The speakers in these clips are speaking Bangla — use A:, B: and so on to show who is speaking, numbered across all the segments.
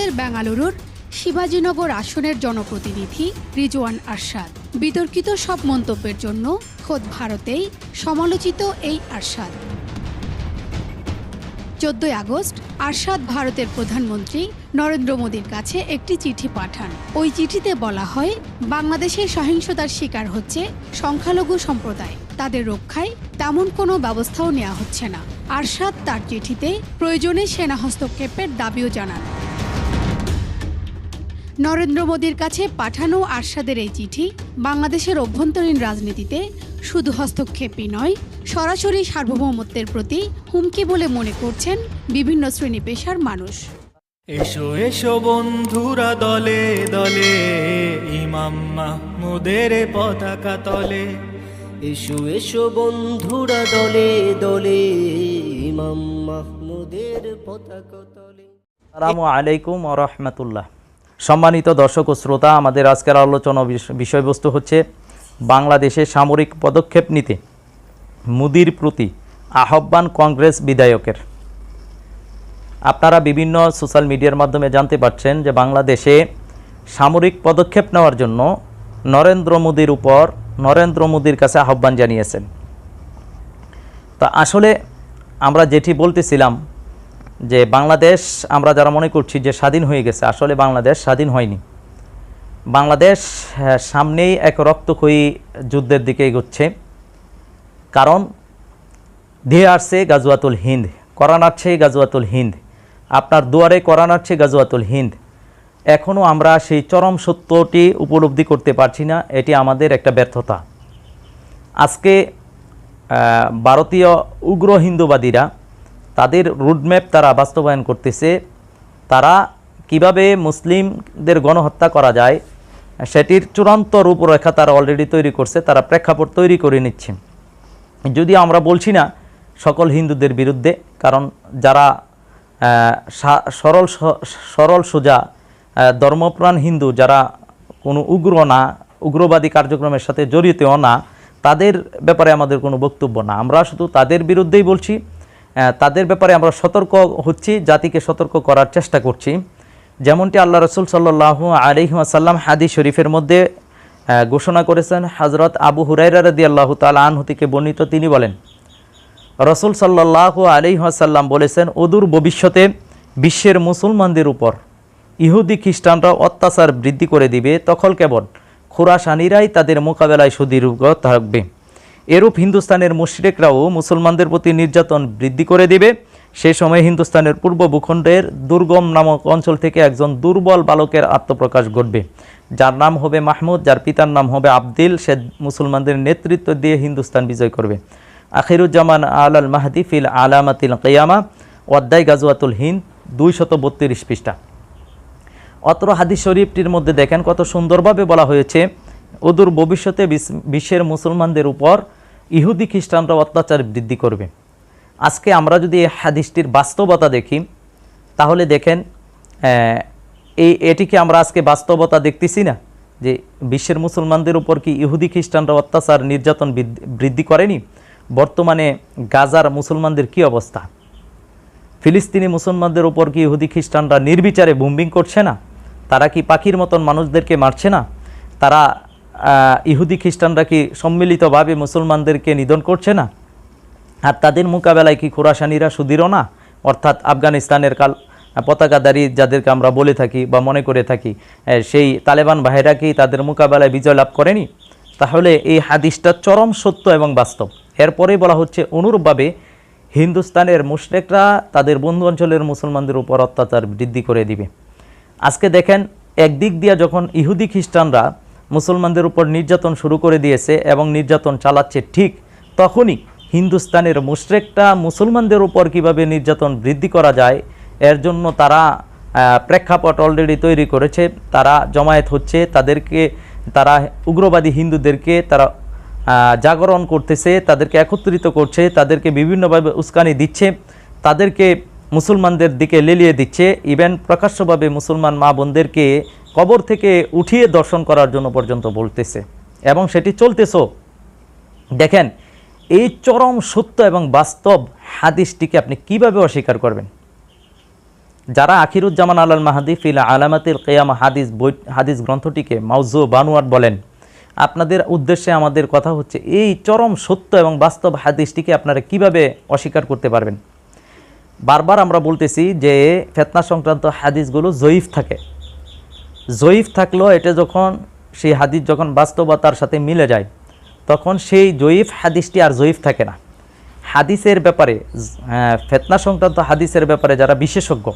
A: ভারতের বেঙ্গালুরুর শিবাজীনগর আসনের জনপ্রতিনিধি রিজওয়ান আরশাদ। বিতর্কিত সব মন্তব্যের জন্য খোদ ভারতেই সমালোচিত এই আরশাদ। চোদ্দই আগস্ট, আরশাদ ভারতের প্রধানমন্ত্রী নরেন্দ্র মোদীর কাছে একটি চিঠি পাঠান। ওই চিঠিতে বলা হয়, বাংলাদেশে সহিংসতার শিকার হচ্ছে সংখ্যালঘু সম্প্রদায়। তাদের রক্ষায় তেমন কোনো ব্যবস্থাও নেওয়া হচ্ছে না। আরশাদ তার চিঠিতে প্রয়োজনে সেনা হস্তক্ষেপের দাবিও জানান। নরেন্দ্র মোদীর কাছে পাঠানো আরশাদের এই চিঠি বাংলাদেশের অভ্যন্তরীণ রাজনীতিতে শুধু হস্তক্ষেপই নয় সরাসরি সার্বভৌমত্বের প্রতি হুমকি বলে মনে করছেন বিভিন্ন শ্রেণি পেশার মানুষ।
B: এসো এসো বন্ধুরা দলে দলে ইমাম মাহমুদের পতাকা তলে।
C: এসো এসো বন্ধুরা দলে দলে ইমাম মাহমুদের পতাকা তলে।
D: আসসালামু আলাইকুম ও রহমতুল্লাহ। সম্মানিত দর্শক ও শ্রোতা, আমাদের আজকের আলোচনা বিষ- বিষয়বস্তু হচ্ছে বাংলাদেশে সামরিক পদক্ষেপ নিতে। মুদির প্রতি আহ্বান কংগ্রেস বিধায়কের। আপনারা বিভিন্ন সোশ্যাল মিডিয়ার মাধ্যমে জানতে পারছেন যে বাংলাদেশে সামরিক পদক্ষেপ নেওয়ার জন্য নরেন্দ্র মোদীর উপর নরেন্দ্র মোদীর কাছে আহ্বান জানিয়েছেন। তা আসলে আমরা যেটি বলতেছিলাম যে বাংলাদেশ আমরা যারা মনে করছি যে স্বাধীন হয়ে গেছে আসলে বাংলাদেশ স্বাধীন হয়নি। বাংলাদেশ হ্যাঁ, সামনেই এক রক্তক্ষয়ী যুদ্ধের দিকে এগোচ্ছে। কারণ ধেয়ে আসছে গাজওয়াতুল হিন্দ করান আসছে গাজওয়াতুল হিন্দ। আপনার দুয়ারে করান আসছে গাজওয়াতুল হিন্দ। এখনও আমরা সেই চরম সত্যটি উপলব্ধি করতে পারছি না এটি আমাদের একটা ব্যর্থতা। আজকে ভারতীয় উগ্র হিন্দুবাদীরা তাদের রুটম্যাপ তারা বাস্তবায়ন করতেছে, তারা কীভাবে মুসলিমদের গণহত্যা করা যায়, সেটির চূড়ান্ত রূপরেখা তারা অলরেডি তৈরি করছে, তারা প্রেক্ষাপট তৈরি করে নিচ্ছে। যদি আমরা বলছি না সকল হিন্দুদের বিরুদ্ধে, কারণ যারা সরল সরল সোজা ধর্মপ্রাণ হিন্দু, যারা কোনো উগ্র না, উগ্রবাদী কার্যক্রমের সাথে জড়িতও না, তাদের ব্যাপারে আমাদের কোনো বক্তব্য না। আমরা শুধু তাদের বিরুদ্ধেই বলছি তাদের ব্যাপারে আমরা সতর্ক হচ্ছি, জাতিকে সতর্ক করার চেষ্টা করছি। যেমনটি আল্লাহ রসুল সাল্লাহ আলিহাসাল্লাম হাদি শরীফের মধ্যে ঘোষণা করেছেন হজরত আবু হুরাইরা রদি আল্লাহ তালা আনহু থেকে বর্ণিত তিনি বলেন, রসুল সাল্লাহ আলিহাসাল্লাম বলেছেন, অদূর ভবিষ্যতে বিশ্বের মুসলমানদের উপর ইহুদি খ্রিস্টানরা অত্যাচার বৃদ্ধি করে দিবে, তখন কেবল খোরাসানিরাই তাদের মোকাবেলায় সুদীর্ঘ থাকবে। এরূপ হিন্দুস্তানের মুশরিকরাও মুসলমানদের প্রতি নির্যাতন বৃদ্ধি করে দিবে। সে সময় হিন্দুস্তানের পূর্ব ভূখণ্ডের দুর্গম নামক অঞ্চল থেকে একজন দুর্বল বালকের আত্মপ্রকাশ ঘটবে। যার নাম হবে মাহমুদ, যার পিতার নাম হবে আবদিল। সে মুসলমানদের নেতৃত্ব দিয়ে হিন্দুস্তান বিজয় করবে। আখিরুজ্জামান আল আল মাহদি ফিল আলামাতিল কেয়ামা অধ্যায় গাজওয়াতুল হিন্দ দুই শত বত্রিশ পৃষ্ঠা। অত্র হাদিস শরীফটির মধ্যে দেখেন কত সুন্দরভাবে বলা হয়েছে অদূর ভবিষ্যতে বিশ্বের মুসলমানদের উপর ইহুদি খ্রিস্টানরা অত্যাচার বৃদ্ধি করবে। আজকে আমরা যদি এই হাদিসটির বাস্তবতা দেখি, তাহলে দেখেন এই, এটিকে আমরা আজকে বাস্তবতা দেখতেছি না, যে বিশ্বের মুসলমানদের উপর কি ইহুদি খ্রিস্টানরা অত্যাচার, নির্যাতন বৃদ্ধি- করেনি? বর্তমানে গাজার মুসলমানদের কি অবস্থা? ফিলিস্তিনি মুসলমানদের উপর কি ইহুদি খ্রিস্টানরা নির্বিচারে বুম্বিং করছে না? তারা কি পাখির মতন মানুষদেরকে মারছে না? তারা ইহুদি খ্রিস্টানরা কি সম্মিলিতভাবে মুসলমানদেরকে নিধন করছে না? আর তাদের মোকাবেলায় কি খোরাসানিরা সুদৃঢ় না? অর্থাৎ আফগানিস্তানের কাল পতাকাধারী যাদেরকে আমরা বলে থাকি বা মনে করে থাকি সেই তালেবান ভাইরা কি তাদের মোকাবেলায় বিজয় লাভ করেনি? তাহলে এই হাদিসটা চরম সত্য এবং বাস্তব। এরপরেই বলা হচ্ছে, অনুরূপভাবে হিন্দুস্তানের মুশরেকরা তাদের বন্ধু অঞ্চলের মুসলমানদের উপর অত্যাচার বৃদ্ধি করে দিবে। আজকে দেখেন, একদিক দিয়ে যখন ইহুদি খ্রিস্টানরা মুসলমানদের উপর নির্যাতন শুরু করে দিয়েছে এবং নির্যাতন চালাচ্ছে ঠিক তখনই হিন্দুস্তানের মুশরেকটা মুসলমানদের উপর কীভাবে নির্যাতন বৃদ্ধি করা যায়, এর জন্য তারা প্রেক্ষাপট অলরেডি তৈরি করেছে। তারা জমায়েত হচ্ছে, তাদেরকে, তারা উগ্রবাদী হিন্দুদেরকে তারা জাগরণ করতেছে, তাদেরকে একত্রিত করছে, তাদেরকে বিভিন্নভাবে উস্কানি দিচ্ছে, তাদেরকে মুসলমানদের দিকে লেলিয়ে দিচ্ছে। ইভেন প্রকাশ্যভাবে মুসলমান মা বোনদেরকে কবর থেকে উঠিয়ে দর্শন করার জন্য পর্যন্ত বলতেছে। এবং সেটি চলতেছো। দেখেন, এই চরম সত্য এবং বাস্তব হাদিসটিকে আপনি কীভাবে অস্বীকার করবেন? যারা আখিরুজ্জামান আলাল মাহাদি ফিল আলামাতিল কেয়াম হাদিস বই হাদিস গ্রন্থটিকে মাউজু বানুয়ার বলেন, আপনাদের উদ্দেশ্যে আমাদের কথা হচ্ছে এই চরম সত্য এবং বাস্তব হাদিসটিকে আপনারা কীভাবে অস্বীকার করতে পারবেন? বারবার আমরা বলতেছি যে ফেতনা সংক্রান্ত হাদিসগুলো জয়ীফ থাকে। জয়ীফ থাকলেও এটা যখন, সেই হাদিস যখন বাস্তবতার সাথে মিলে যায়, তখন সেই জয়ীফ হাদিসটি আর জয়ীফ থাকে না। হাদিসের ব্যাপারে ফেতনা সংক্রান্ত হাদিসের ব্যাপারে যারা বিশেষজ্ঞ,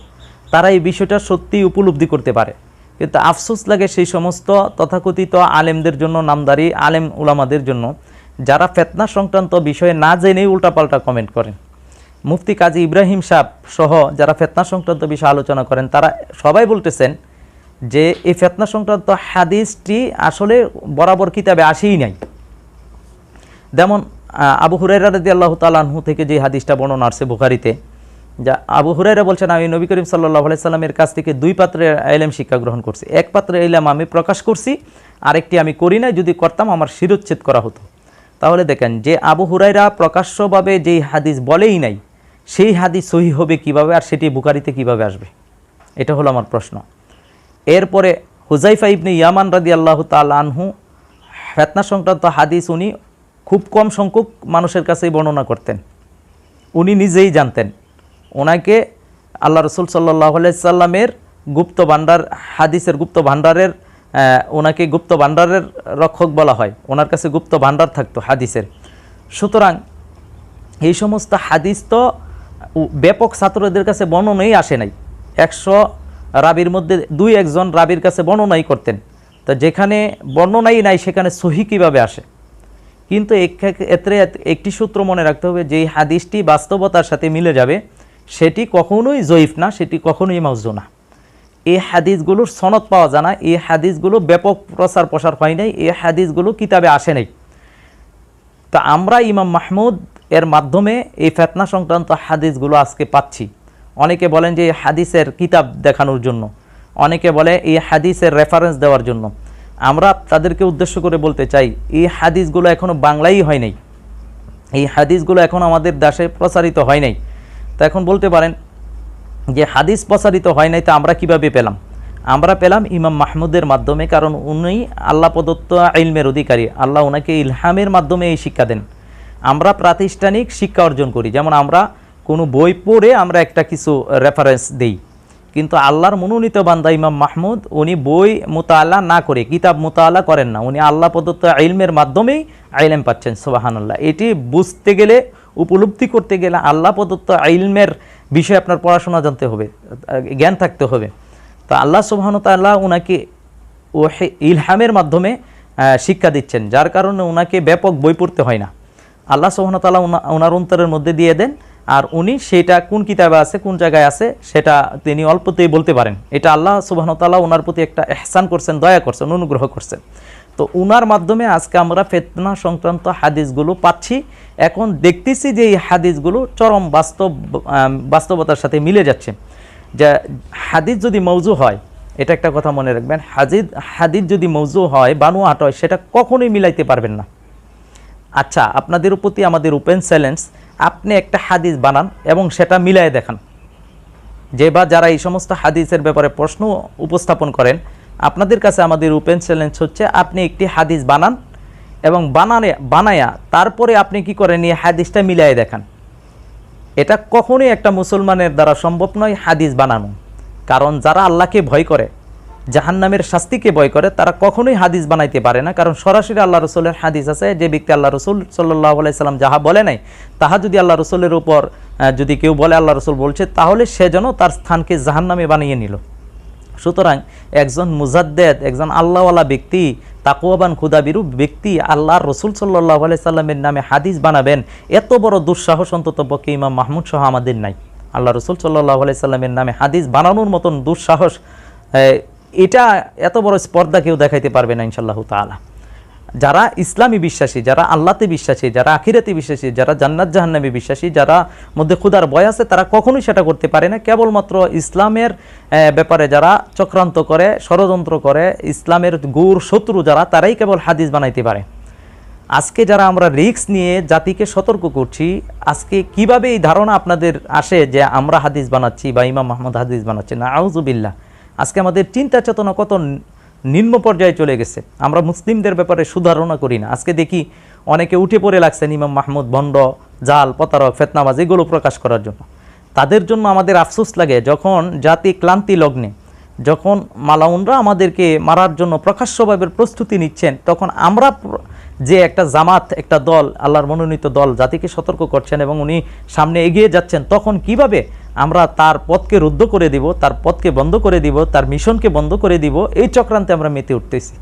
D: তারা এই বিষয়টা সত্যি উপলব্ধি করতে পারে। কিন্তু আফসোস লাগে সেই সমস্ত তথাকথিত আলেমদের জন্য, নামদারি আলেম উলামাদের জন্য, যারা ফেতনা সংক্রান্ত বিষয়ে না জেনেই উল্টাপাল্টা কমেন্ট করেন। মুফতি কাজী ইব্রাহিম সাহ সহ যারা ফেতনা সংক্রান্ত বিষয়ে আলোচনা করেন, তারা সবাই বলতেছেন যে এই ফেতনা সংক্রান্ত হাদিসটি আসলে বরাবর কিতাবে আসেই নাই। যেমন আবু হুরাইরা রাদি আল্লাহ তালাহু থেকে যে হাদিসটা বর্ণনা আসছে বুখারিতে, যা আবু হুরাইরা বলছেন, আমি নবী করিম সাল্লাহ সাল্লামের কাছ থেকে দুই পাত্রে এলেম শিক্ষা গ্রহণ করছি। এক পাত্রে এলাম আমি প্রকাশ করছি, আরেকটি আমি করি নাই। যদি করতাম, আমার শিরোচ্ছেদ করা হতো। তাহলে দেখেন, যে আবু হুরাইরা প্রকাশ্যভাবে যেই হাদিস বলেই নাই, সেই হাদিস সহি হবে কীভাবে আর সেটি বুখারিতে কীভাবে আসবে? এটা হলো আমার প্রশ্ন। এরপরে হুজাইফা ইবনে ইয়ামান রাদি আল্লাহ তাল আনহু, ফেতনা সংক্রান্ত হাদিস উনি খুব কম সংখ্যক মানুষের কাছেই বর্ণনা করতেন। উনি নিজেই জানতেন। ওনাকে আল্লাহ রসুল সাল্লাহ সাল্লামের গুপ্ত ভাণ্ডার, হাদিসের গুপ্ত ভাণ্ডারের ওনাকে গুপ্ত ভাণ্ডারের রক্ষক বলা হয়। ওনার কাছে গুপ্ত ভাণ্ডার থাকতো হাদিসের। সুতরাং এই সমস্ত হাদিস তো ব্যাপক ছাত্রদের কাছে বর্ণনাই আসে নাই। একশো রাবির মধ্যে দুই একজন রাবির কাছে বর্ণনাই করতেন। তো যেখানে বর্ণনাই নাই, সেখানে সহি কীভাবে আসে? কিন্তু এত্রে একটি সূত্র মনে রাখতে হবে যে এই হাদিসটি বাস্তবতার সাথে মিলে যাবে, সেটি কখনোই জয়ীফ না, সেটি কখনোই মাউজু না। এই হাদিসগুলোর সনদ পাওয়া যায় না, এই হাদিসগুলো ব্যাপক প্রচার প্রসার হয় নাই, এই হাদিসগুলো কিতাবে আসে নাই। তা আমরা ইমাম মাহমুদ এর মাধ্যমে এই ফেতনা সংক্রান্ত হাদিসগুলো আজকে পাচ্ছি। অনেকে বলেন যে হাদিসের কিতাব দেখানোর জন্য। অনেকে বলে এই হাদিসের রেফারেন্স দেওয়ার জন্য। আমরা তাদেরকে উদ্দেশ্য করে বলতে চাই, এই হাদিসগুলো এখনও বাংলাই হয় নাই। এই হাদিসগুলো এখন আমাদের দেশে প্রচারিত হয় নাই। তা এখন বলতে পারেন যে হাদিস প্রচারিত হয় নাই তা আমরা কীভাবে পেলাম? আমরা পেলাম ইমাম মাহমুদের মাধ্যমে, কারণ উনি আল্লাহ প্রদত্ত ইলমের অধিকারী। আল্লাহ ওনাকে ইলহামের মাধ্যমে এই শিক্ষা দেন। আমরা প্রাতিষ্ঠানিক শিক্ষা অর্জন করি। যেমন আমরা কোনো বই পড়ে আমরা একটা কিছু রেফারেন্স দেই। কিন্তু আল্লাহর মনোনীত বান্দা ইমাম মাহমুদ, উনি বই মোতালা না করে, কিতাব মোতালা করেন না। উনি আল্লাহ প্রদত্ত ইলমের মাধ্যমেই আইলেম পাচ্ছেন, সোবাহানুল্লাহ। এটি বুঝতে গেলে, উপলব্ধি করতে গেলে আল্লাহ প্রদত্ত ইলমের বিষয়ে আপনার পড়াশোনা জানতে হবে, জ্ঞান থাকতে হবে। তো আল্লাহ সুবাহন তাল্লাহ ওনাকে ওহে ইলহামের মাধ্যমে শিক্ষা দিচ্ছেন। যার কারণে ওনাকে ব্যাপক বই পড়তে হয় না। আল্লাহ সুবাহন তাল্লাহ ওনার অন্তরের মধ্যে দিয়ে দেন আর উনি সেটা কোন কিতাবে আছে, কোন জায়গায় আছে, সেটা তিনি অল্পতেই বলতে পারেন। এটা আল্লাহ সুবাহন তাল্লাহ ওনার প্রতি একটা এহসান করছেন, দয়া করছেন, অনুগ্রহ করছেন। তো উনার মাধ্যমে আজকে আমরা ফেতনা সংক্রান্ত হাদিসগুলো পাচ্ছি। এখন দেখতেছি যে এই হাদিসগুলো চরম বাস্তব বাস্তবতার সাথে মিলে যাচ্ছে। যে হাদিস যদি মৌজু হয়, এটা একটা কথা মনে রাখবেন, হাজিদ, হাদিস যদি মৌজু হয় বানুয়াট হয়, সেটা কখনোই মিলাইতে পারবেন না। আচ্ছা আপনাদের প্রতি আমাদের ওপেন চ্যালেঞ্জ আপনি একটা হাদিস বানান এবং সেটা মিলায় দেখান। যে বা যারা এই সমস্ত হাদিসের ব্যাপারে প্রশ্ন উপস্থাপন করেন, আপনাদের কাছে আমাদের ওপেন চ্যালেঞ্জ হচ্ছে, আপনি একটি হাদিস বানান এবং বানানে, বানায়া তারপরে আপনি কি করেন, এই হাদিসটা মিলিয়ে দেখান। এটা কখনোই একটা মুসলমানের দ্বারা সম্ভব নয় হাদিস বানানো। কারণ যারা আল্লাহকে ভয় করে জাহান্নামের শাস্তিকে ভয় করে, তারা কখনোই হাদিস বানাইতে পারে না। কারণ সরাসরি আল্লাহ রসুলের হাদিস আছে, যে ব্যক্তি আল্লাহ রসুল সাল্লাহ সাল্লাম যাহা বলে নাই, তাহা যদি আল্লাহ রসুলের উপর যদি কেউ বলে আল্লাহ রসুল বলছে, তাহলে সে যেন তার স্থানকে জাহান্নামে বানিয়ে নিল। সুতরাং একজন মুজাদ্দেদ, একজন আল্লাহওয়ালা ব্যক্তি তাকুয়াবান খুদাবিরু ব্যক্তি আল্লাহর রসুল সাল্লাহ সাল্লামের নামে হাদিস বানাবেন, এত বড় দুঃসাহস অন্তত পক্ষে ইমাম মাহমুদ সহ আমাদের নাই। আল্লাহ রসুল সাল্লাহ সাল্লামের নামে হাদিস বানানোর মতন দুঃসাহস এটা এত বড় স্পর্ধা কেউ দেখাইতে পারবে না ইনশাল্লাহ তাআলা। যারা ইসলামী বিশ্বাসী, যারা আল্লাতে বিশ্বাসী, যারা আখিরাতে বিশ্বাসী, যারা জান্নাত জাহান্নামে বিশ্বাসী, যারা মধ্যে ক্ষুদার ভয় আছে, তারা কখনোই সেটা করতে পারে না। কেবলমাত্র ইসলামের ব্যাপারে যারা চক্রান্ত করে, ষড়যন্ত্র করে, ইসলামের গুর শত্রু যারা, তারাই কেবল হাদিস বানাইতে পারে। আজকে যারা আমরা রিস্ক নিয়ে জাতিকে সতর্ক করছি, আজকে কীভাবে এই ধারণা আপনাদের আসে যে আমরা হাদিস বানাচ্ছি বা ইমাম মাহমুদ হাদিস বানাচ্ছি না আউজুবিল্লাহ আজকে আমাদের চিন্তা চেতনা কত নিম্ন পর্যায়ে চলে গেছে। আমরা মুসলিমদের ব্যাপারে সুধারণা করি না। আজকে দেখি অনেকে উঠে পড়ে লাগছেন ইমাম মাহমুদ, ভণ্ড, জাল, প্রতারক, ফেতনাবাজ, এগুলো প্রকাশ করার জন্য। তাদের জন্য আমাদের আফসোস লাগে যখন জাতি ক্লান্তি লগ্নে, যখন মালাউনরা আমাদেরকে মারার জন্য প্রকাশ্যভাবে প্রস্তুতি নিচ্ছেন, তখন আমরা যে একটা জামাত, একটা দল, আল্লাহর মনোনীত দল, জাতিকে সতর্ক করছেন এবং উনি সামনে এগিয়ে যাচ্ছেন, তখন কীভাবে আমরা তার পথকে রুদ্ধ করে দিব, তার পথকে বন্ধ করে দিব, তার মিশনকে বন্ধ করে দিব, এই চক্রান্তে আমরা মেতে উঠতেছি।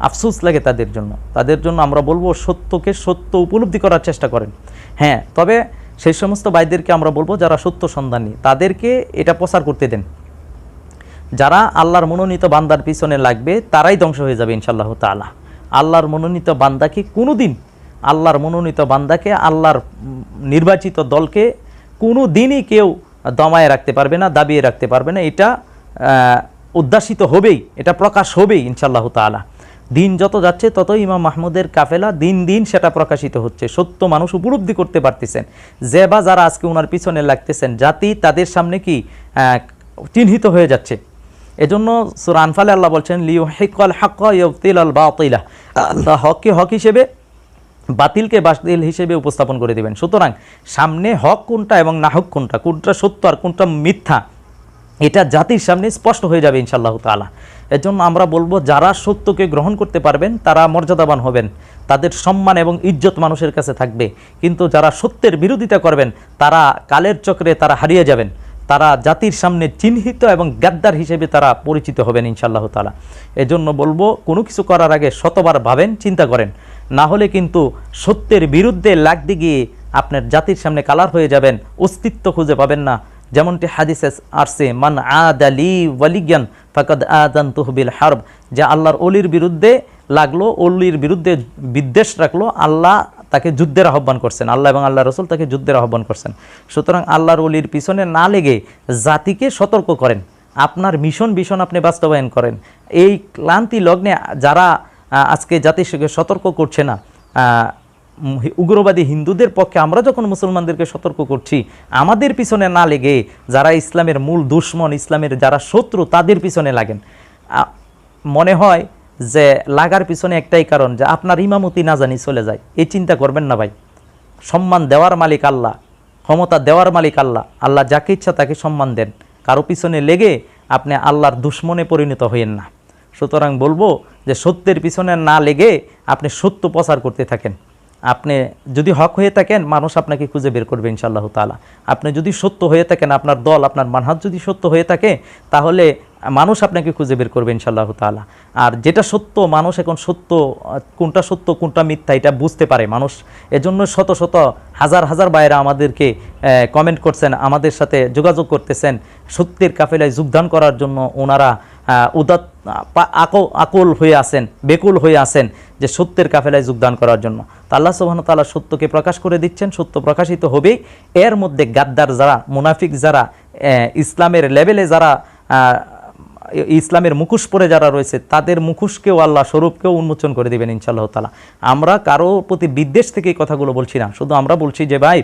D: আফসোস লাগে তাদের জন্য। তাদের জন্য আমরা বলব সত্যকে সত্য উপলব্ধি করার চেষ্টা করেন। হ্যাঁ তবে সেই সমস্ত ভাইদেরকে আমরা বলব যারা সত্য সন্ধানী, তাদেরকে এটা প্রচার করতে দেন। যারা আল্লাহর মনোনীত বান্দার পিছনে লাগবে, তারাই ধ্বংস হয়ে যাবে ইনশাল্লাহ তাআলা। আল্লাহর মনোনীত বান্দাকে কোনো দিন আল্লাহর মনোনীত বান্দাকে, আল্লাহর নির্বাচিত দলকে কোনো দিনই কেউ দমায় রাখতে পারবে না দাবিয়ে রাখতে পারবে না এটা আহ, উদ্যাসিত হবেই এটা প্রকাশ হবেই ইনশাল্লাহ তাআলা। দিন যত যাচ্ছে তত ইমাম মাহমুদের কাফেলা দিন দিন সেটা প্রকাশিত হচ্ছে সত্য মানুষ উপলব্ধি করতে পারতেছেন। যে বা যারা আজকে ওনার পিছনে লাগতেছেন জাতি তাদের সামনে কি চিহ্নিত হয়ে যাচ্ছে। এজন্য সুরা আনফালে আল্লাহ বলছেন লিউ হিকল হাক্ক ইয়তিল আল বাতিলা। আল্লাহ হককে হক হিসেবে বাতিলকে বাতিল হিসেবে উপস্থাপন করে দিবেন। সুতরাং সামনে হক কোনটা এবং না হক কোনটা কোনটা সত্য আর কোনটা মিথ্যা, এটা জাতির সামনে স্পষ্ট হয়ে যাবে ইনশাআল্লাহ তাআলা। এর জন্য আমরা বলব, যারা সত্যকে গ্রহণ করতে পারবেন, তারা মর্যাদাবান হবেন। তাদের সম্মান এবং ইজ্জত মানুষের কাছে থাকবে। কিন্তু যারা সত্যের বিরোধিতা করবেন, তারা কালের চক্রে তারা হারিয়ে যাবেন। তারা জাতির সামনে চিহ্নিত এবং গাদ্দার হিসেবে তারা পরিচিত হবেন ইনশাআল্লাহ তাআলা। এজন্য বলব, কোনো কিছু করার আগে শতবার ভাবেন, চিন্তা করেন। না হলে কিন্তু সত্যের বিরুদ্ধে লাগতে গিয়ে আপনার জাতির সামনে কালার হয়ে যাবেন, অস্তিত্ব খুঁজে পাবেন না। যেমনটি হাদিসে আসছে, মান আদালি ওয়ালিজ্ঞান ফাকাদ আদান তহবিল হারব যে আল্লাহর অলির বিরুদ্ধে লাগল, অলির বিরুদ্ধে বিদ্বেষ রাখল, আল্লাহ তাকে যুদ্ধের আহ্বান করছেন। আল্লাহ এবং আল্লাহ রসুল তাকে যুদ্ধের আহ্বান করছেন। সুতরাং আল্লাহর অলির পিছনে না লেগে জাতিকে সতর্ক করেন। আপনার মিশন ভীষণ আপনি বাস্তবায়ন করেন। এই ক্লান্তি লগ্নে যারা আজকে জাতিকে সতর্ক করছে না। উগ্রবাদী হিন্দুদের পক্ষে আমরা যখন মুসলমানদেরকে সতর্ক করছি, আমাদের পিছনে না লেগে যারা ইসলামের মূল দুশ্মন, ইসলামের যারা শত্রু, তাদের পিছনে লাগেন। মনে হয় যে লাগার পিছনে একটাই কারণ যে আপনার ইমামতি না জানি চলে যায়। এই চিন্তা করবেন না ভাই। সম্মান দেওয়ার মালিক আল্লাহ, ক্ষমতা দেওয়ার মালিক আল্লাহ। আল্লাহ যাকে ইচ্ছা তাকে সম্মান দেন। কারও পিছনে লেগে আপনি আল্লাহর দুশ্মনে পরিণত হইয়েন না। সুতরাং বলব যে সত্যের পিছনে না লেগে আপনি সত্য প্রচার করতে থাকেন। আপনি যদি হক হয়ে থাকেন, মানুষ আপনাকে খুঁজে বের করবে ইনশাআল্লাহ তাআলা। আপনি যদি সত্য হয়ে থাকেন, আপনার দল, আপনার মানহাত যদি সত্য হয়ে থাকে, তাহলে মানুষ আপনাকে খুঁজে বের করবে ইনশাআল্লাহ তাআলা। আর যেটা সত্য, মানুষ এখন সত্য, কোনটা সত্য, কোনটা মিথ্যা, এটা বুঝতে পারে মানুষ। এজন্য শত শত, হাজার হাজার বাইরা আমাদেরকে কমেন্ট করছেন, আমাদের সাথে যোগাযোগ করতেছেন। সত্যের কাফেলায় যোগদান করার জন্য ওনারা উদাত আকুল হয়ে আসেন বেকুল হয়ে আসেন যে সত্যের কাফেলায় যোগদান করার জন্য। তা আল্লাহ সোহান তাল্লাহ সত্যকে প্রকাশ করে দিচ্ছেন, সত্য প্রকাশিত হবেই। এর মধ্যে গাদ্দার যারা, মুনাফিক যারা ইসলামের লেভেলে যারা ইসলামের মুখোশ পরে যারা রয়েছে, তাদের মুখোশকেও আল্লাহ স্বরূপকেও উন্মোচন করে দেবেন ইনশাআল্লাহ তালা আমরা কারও প্রতি বিদ্বেষ থেকে এই কথাগুলো বলছি না। শুধু আমরা বলছি যে, ভাই,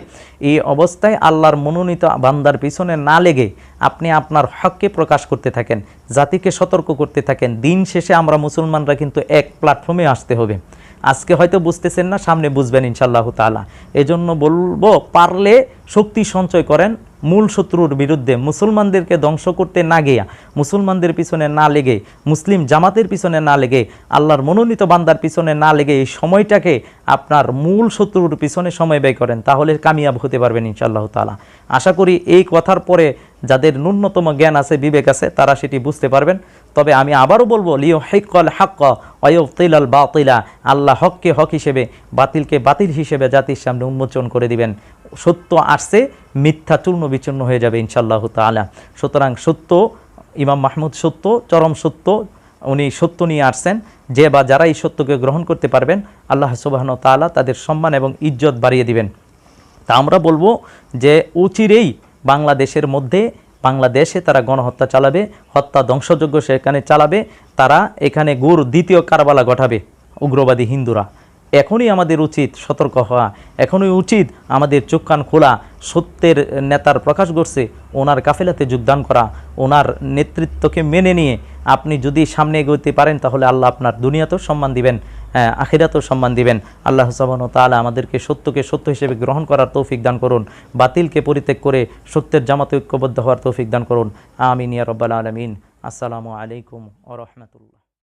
D: এই অবস্থায় আল্লাহর মনোনীত বান্দার পিছনে না লেগে আপনি আপনার হককে প্রকাশ করতে থাকেন, জাতিকে সতর্ক করতে থাকেন। দিন শেষে আমরা মুসলমানরা কিন্তু এক প্ল্যাটফর্মে আসতে হবে। আজকে হয়তো বুঝতেছেন না, সামনে বুঝবেন ইনশাল্লাহ তাআলা। এজন্য বলব, পারলে শক্তি সঞ্চয় করেন মূল শত্রুর বিরুদ্ধে মুসলমানদেরকে ধ্বংস করতে না গিয়া মুসলমানদের পিছনে না লেগে, মুসলিম জামাতের পিছনে না লেগে, আল্লাহর মনোনীত বান্দার পিছনে না লেগে এই সময়টাকে আপনার মূল শত্রুর পিছনে সময় ব্যয় করেন, তাহলে কামিয়াব হতে পারবেন ইনশাআল্লাহ তাআলা। আশা করি এই কথার পরে যাদের ন্যূনতম জ্ঞান আছে, বিবেক আছে, তারা সেটি বুঝতে পারবেন। তবে আমি আবারও বলব লিও হেকল হাক্ক অয়তিলাল বাতিলা। আল্লাহ হককে হক হিসেবে, বাতিলকে বাতিল হিসেবে জাতির সামনে উন্মোচন করে দিবেন। সত্য আসছে, মিথ্যা চূর্ণ বিচূর্ণ হয়ে যাবে ইনশাল্লাহ তাআলা। সুতরাং সত্য, ইমাম মাহমুদ সত্য, চরম সত্য, উনি সত্য নিয়ে আসছেন। যে বা যারা এই সত্যকে গ্রহণ করতে পারবেন, আল্লাহ সুবাহন তাআলা তাদের সম্মান এবং ইজ্জত বাড়িয়ে দিবেন। তা আমরা বলব যে উচিরেই বাংলাদেশের মধ্যে, বাংলাদেশে তারা গণহত্যা চালাবে, হত্যা ধ্বংসযোগ্য সেখানে চালাবে, তারা এখানে গুর দ্বিতীয় কারবালা ঘটাবে উগ্রবাদী হিন্দুরা। এখনই আমাদের উচিত সতর্ক হওয়া এখনই উচিত আমাদের চোখ কান খোলা সত্যের নেতার প্রকাশ করছে ওনার কাফেলাতে যোগদান করা ওনার নেতৃত্বকে মেনে নিয়ে আপনি যদি সামনে এগোতে পারেন তাহলে আল্লাহ আপনার দুনিয়াতেও সম্মান দিবেন হ্যাঁ, আখিরাতেও সম্মান দিবেন। আল্লাহ সাবান তাআলা আমাদেরকে সত্যকে সত্য হিসেবে গ্রহণ করার তৌফিক দান করুন বাতিলকে পরিত্যাগ করে সত্যের জামাতে ঐক্যবদ্ধ হওয়ার তৌফিক দান করুন। আমিন ইয়া রব্বাল আলমিন। আসসালামু আলাইকুম ও রহমতুল্লাহ।